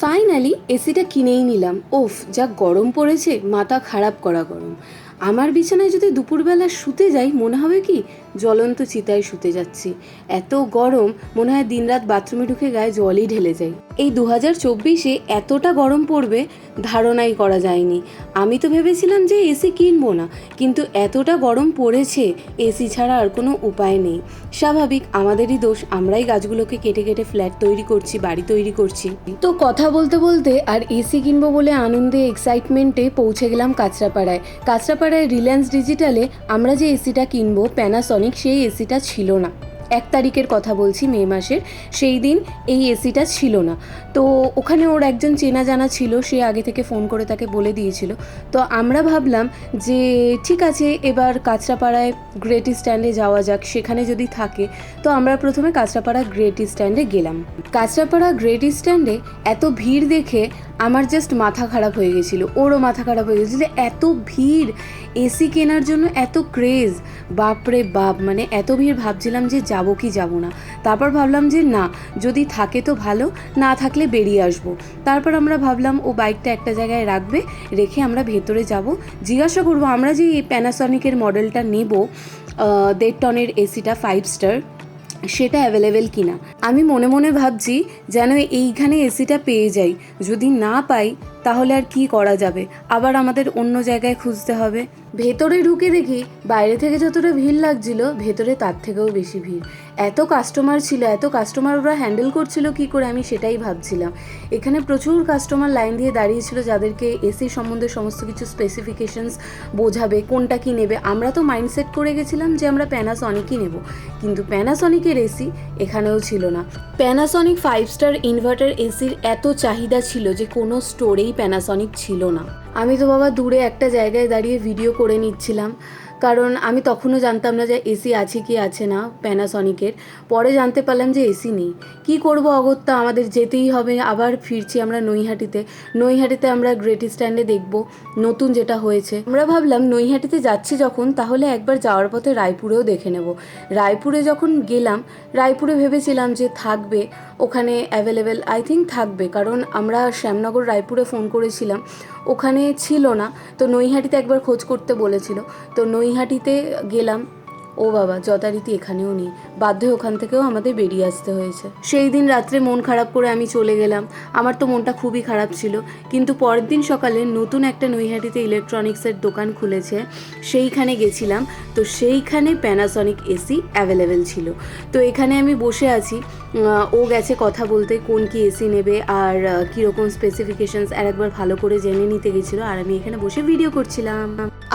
Finally এসিটা কিনেই নিলাম। ওফ যা গরম পড়েছে মাথা খারাপ করা গরম। আমার বিছানায় যদি দুপুরবেলা শুতে যাই, মনে হবে কি? জ্বলন্ত চিতায় শুতে যাচ্ছি। এত গরম, মনে হয় দিনরাত বাথরুমে ঢুকে গায়ে জলই ঢেলে যায় এই দু হাজার চব্বিশে এতটা গরম পড়বে, ধারণাই করা যায়নি। আমি তো ভেবেছিলাম যে এসি কিনবো না, কিন্তু এতটা গরম পড়েছে, এসি ছাড়া আর কোনো উপায় নেই। স্বাভাবিক, আমাদেরই দোষ, আমরাই গাছগুলোকে কেটে কেটে ফ্ল্যাট তৈরি করছি, বাড়ি তৈরি করছি। তো কথা বলতে বলতে আর এসি কিনবো বলে আনন্দে এক্সাইটমেন্টে পৌঁছে গেলাম কাঁচরাপাড়ায়। কাঁচরাপাড়ায় রিলায়েন্স ডিজিটালে আমরা যে এসিটা কিনবো প্যানাসনিক সেই এসিটা ছিল না। এক তারিখের কথা বলছি মে মাসের, সেই দিন এই এসিটা ছিল না। তো ওখানে ওর একজন চেনা জানা ছিল, সে আগে থেকে ফোন করে তাকে বলে দিয়েছিল। তো আমরা ভাবলাম যে ঠিক আছে, এবার কাঁচরাপাড়ায় গ্রেট স্ট্যান্ডে যাওয়া যাক, সেখানে যদি থাকে, তো আমরা প্রথমে কাঁচরাপাড়া গ্রেট স্ট্যান্ডে গেলাম। কাঁচরাপাড়া গ্রেট স্ট্যান্ডে এত ভিড় দেখে আমার জাস্ট মাথা খারাপ হয়ে গেছিল, ওরও মাথা খারাপ হয়ে গেছিল এত ভিড় এসি কেনার জন্য এত ক্রেজ বাপরে বাপ মানে এত ভিড় ভাবছিলাম যে যাব কি যাব না। তারপর ভাবলাম যে না, যদি থাকে তো ভালো, না থাকলে বেরিয়ে আসব। তারপর আমরা ভাবলাম ও বাইকটা একটা জায়গায় রাখবে, রেখে আমরা ভেতরে যাব। জিজ্ঞাসা করব, আমরা যে এই প্যানাসনিকের মডেলটা নেব দেড় টনের এসিটা ফাইভ স্টার সেটা অ্যাভেলেবেল কিনা। আমি মনে মনে ভাবছি যেন এইখানে এসিটা পেয়ে যাই। যদি না পাই, তাহলে আর কি করা যাবে? আবার আমাদের অন্য জায়গায় খুঁজতে হবে। ভেতরে ঢুকে দেখি বাইরে থেকে যতটা ভিড় লাগছিল, ভেতরে তার থেকেও বেশি ভিড়। এত কাস্টমার ছিল, এত কাস্টমার ওরা হ্যান্ডেল করছিল, কি করে আমি সেটাই ভাবছিলাম। এখানে প্রচুর কাস্টমার লাইন দিয়ে দাঁড়িয়েছিল যাদেরকে এসি সম্বন্ধে সমস্ত কিছু স্পেসিফিকেশনস বোঝাবে, কোনটা কি নেবে। আমরা তো মাইন্ডসেট করে গেছিলাম যে আমরা প্যানাসনিকই নেব। কিন্তু প্যানাসনিকের এসি এখানেও ছিল না। প্যানাসনিক ফাইভ স্টার ইনভার্টার এসির এত চাহিদা ছিল যে কোনো স্টোরেই প্যানাসনিক ছিল না। আমি তো বাবা দূরে একটা জায়গায় দাঁড়িয়ে ভিডিও করে নিচ্ছিলাম। কারণ আমি তখনও জানতাম না যে এসি আছে কি আছে না প্যানাসনিকের পরে জানতে পারলাম যে এসি নেই। কি করব অগত্যা? আমাদের যেতেই হবে। আবার ফিরছি আমরা নৈহাটিতে। নৈহাটিতে আমরা গ্রেট স্ট্যান্ডে দেখব নতুন যেটা হয়েছে। আমরা ভাবলাম নৈহাটিতে যাচ্ছি যখন, তাহলে একবার যাওয়ার পথে রায়পুরেও দেখে নেব। রায়পুরে যখন গেলাম, রায়পুরে ভেবেছিলাম যে থাকবে, ওখানে অ্যাভেলেবেল আই থিঙ্ক থাকবে। কারণ আমরা শ্যামনগর রায়পুরে ফোন করেছিলাম। ওখানে ছিল না। তো নৈহাটিতে একবার খোঁজ করতে বলেছিল। তো নৈহাটিতে গেলাম। ও বাবা, যথারীতি এখানেও নেই। বাধ্য ওখান থেকেও আমাদের বেরিয়ে আসতে হয়েছে। সেই দিন রাত্রে মন খারাপ করে আমি চলে গেলাম। আমার তো মনটা খুবই খারাপ ছিল। কিন্তু পরের দিন সকালে নতুন একটা নৈহাটিতে ইলেকট্রনিক্সের দোকান খুলেছে। সেইখানে গেছিলাম। তো সেইখানে প্যানাসনিক এসি অ্যাভেলেবেল ছিল। তো এখানে আমি বসে আছি। ও গেছে কথা বলতে, কোন কি এসি নেবে আর কীরকম স্পেসিফিকেশনস আর একবার ভালো করে জেনে নিতে গেছিল, আর আমি এখানে বসে ভিডিও করছিলাম।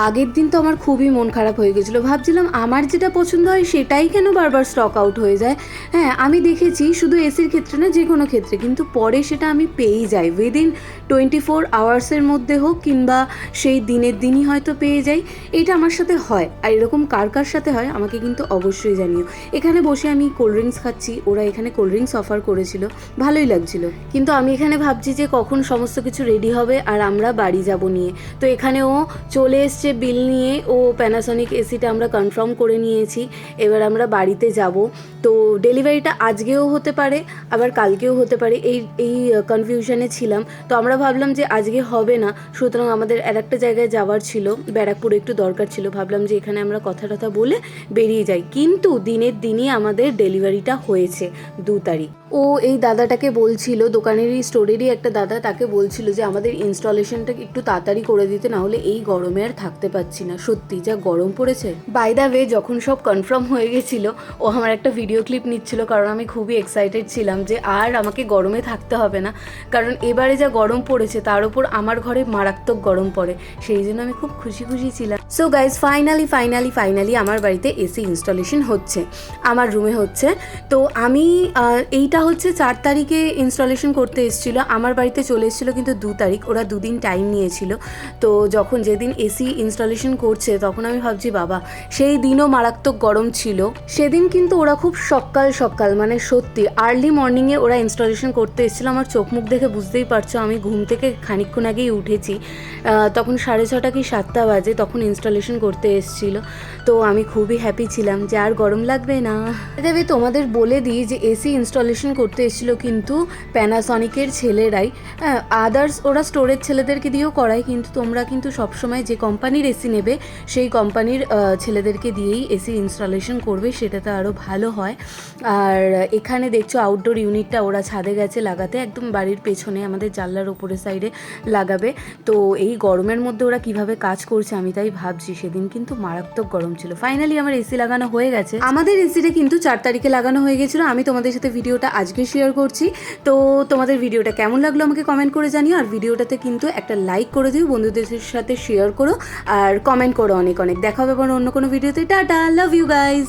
আগের দিন তো আমার খুবই মন খারাপ হয়ে গেছিল, ভাবছিলাম আমার যেটা পছন্দ হয় সেটাই কেন বারবার স্টক আউট হয়ে যায়? হ্যাঁ আমি দেখেছি শুধু এসির ক্ষেত্রে না যে কোনো ক্ষেত্রে, কিন্তু পরে সেটা আমি পেয়েই যাই। উইদিন টোয়েন্টি ফোর আওয়ার্সের মধ্যে হোক, কিংবা সেই দিনের দিনই হয়তো পেয়ে যাই, এটা আমার সাথে হয়। আর এরকম কার কার সাথে হয়, আমাকে কিন্তু অবশ্যই জানিও। এখানে বসে আমি কোল্ড ড্রিঙ্কস খাচ্ছি, ওরা এখানে কোল্ড ড্রিঙ্কস অফার করেছিল, ভালোই লাগছিল। কিন্তু আমি এখানে ভাবছি যে কখন সমস্ত কিছু রেডি হবে আর আমরা বাড়ি যাব নিয়ে। তো এখানে ও চলে এসছে বিল নিয়ে, ও প্যানাসনিক এসিটা আমরা কনফার্ম করে নিয়েছি, এবার আমরা বাড়িতে যাব। তো ডেলিভারিটা আজকেও হতে পারে, আবার কালকেও হতে পারে, এই এই কনফিউশনে ছিলাম। তো আমরা ভাবলাম যে আজকে হবে না, সুতরাং আমাদের আর একটা জায়গায় যাওয়ার ছিল, ব্যারাকপুরে একটু দরকার ছিল, ভাবলাম যে এখানে আমরা কথা টথা বলে বেরিয়ে যাই। কিন্তু দিনের দিনই আমাদের ডেলিভারিটা হয়েছে। দু তারিখ। ও এই দাদাটাকে বলছিল দোকানেরই স্টোরেরই একটা দাদা তাকে বলছিল যে আমাদের ইনস্টলেশনটা একটু তাড়াতাড়ি করে দিতে, না হলে এই গরমে আর থাকতে পারছি না। সত্যি, যা গরম পড়েছে। বাই দা ওয়ে যখন সব কনফার্ম হয়ে গেছিল, ও আমার একটা ভিডিও ক্লিপ নিচ্ছিল, কারণ আমি খুবই এক্সাইটেড ছিলাম যে আর আমাকে গরমে থাকতে হবে না। কারণ এবারে যা গরম পড়েছে, তার উপর আমার ঘরে মারাত্মক গরম পড়ে। সেই জন্য আমি খুব খুশি খুশি ছিলাম। So guys finally finally finally আমার বাড়িতে এসি ইনস্টলেশন হচ্ছে। আমার রুমে হচ্ছে। তো আমি এইটা হচ্ছে চার তারিখে ইনস্টলেশন করতে এসেছিল। আমার বাড়িতে চলে এসেছিল কিন্তু দু তারিখ, ওরা দুদিন টাইম নিয়েছিল। তো যখন যেদিন এসি ইনস্টলেশন করছে, তখন আমি ভাবছি, বাবা, সেই দিনও মারাত্মক গরম ছিল। সেদিন কিন্তু ওরা খুব সকাল সকাল মানে সত্যি আর্লি মর্নিংয়ে ওরা ইনস্টলেশন করতে এসেছিল। আমার চোখ মুখ দেখে বুঝতেই পারছ, আমি ঘুম থেকে খানিকক্ষণ আগেই উঠেছি। তখন সাড়ে ছটা কি সাতটা বাজে তখন ইনস্টলেশন করতে এসেছিল। তো আমি খুবই হ্যাপি ছিলাম যে আর গরম লাগবে না। দেবে, তোমাদের বলে দিই যে এসি ইনস্টলেশন করতে এসেছিল কিন্তু প্যানাসনিকের ছেলেরাই। হ্যাঁ আদার্স ওরা স্টোরেজ ছেলেদেরকে দিয়েও করায়, কিন্তু তোমরা কিন্তু সবসময় যে কোম্পানির এসি নেবে, সেই কোম্পানির ছেলেদেরকে দিয়েই এসি ইনস্টলেশন করবে, সেটাতে আরও ভালো হয়। আর এখানে দেখছ আউটডোর ইউনিটটা ওরা ছাদে গেছে লাগাতে, একদম বাড়ির পেছনে, আমাদের জানলার ওপরের সাইডে লাগাবে। তো এই গরমের মধ্যে ওরা কীভাবে কাজ করছে আমি তাই ভাবছি, সেদিন কিন্তু মারাত্মক গরম ছিল। ফাইনালি আমার এসি লাগানো হয়ে গেছে। আমাদের এসিটা কিন্তু চার তারিখে লাগানো হয়ে গেছিল, আমি তোমাদের সাথে ভিডিওটা আজকে শেয়ার করছি। তো তোমাদের ভিডিওটা কেমন লাগল আমাকে কমেন্ট করে জানিও। আর ভিডিওটাতে কিন্তু একটা লাইক করে দিও, বন্ধুদের সাথে শেয়ার করো, আর কমেন্ট করো অনেক অনেক। দেখা হবে আবার অন্য কোনো ভিডিওতে। Tata love you guys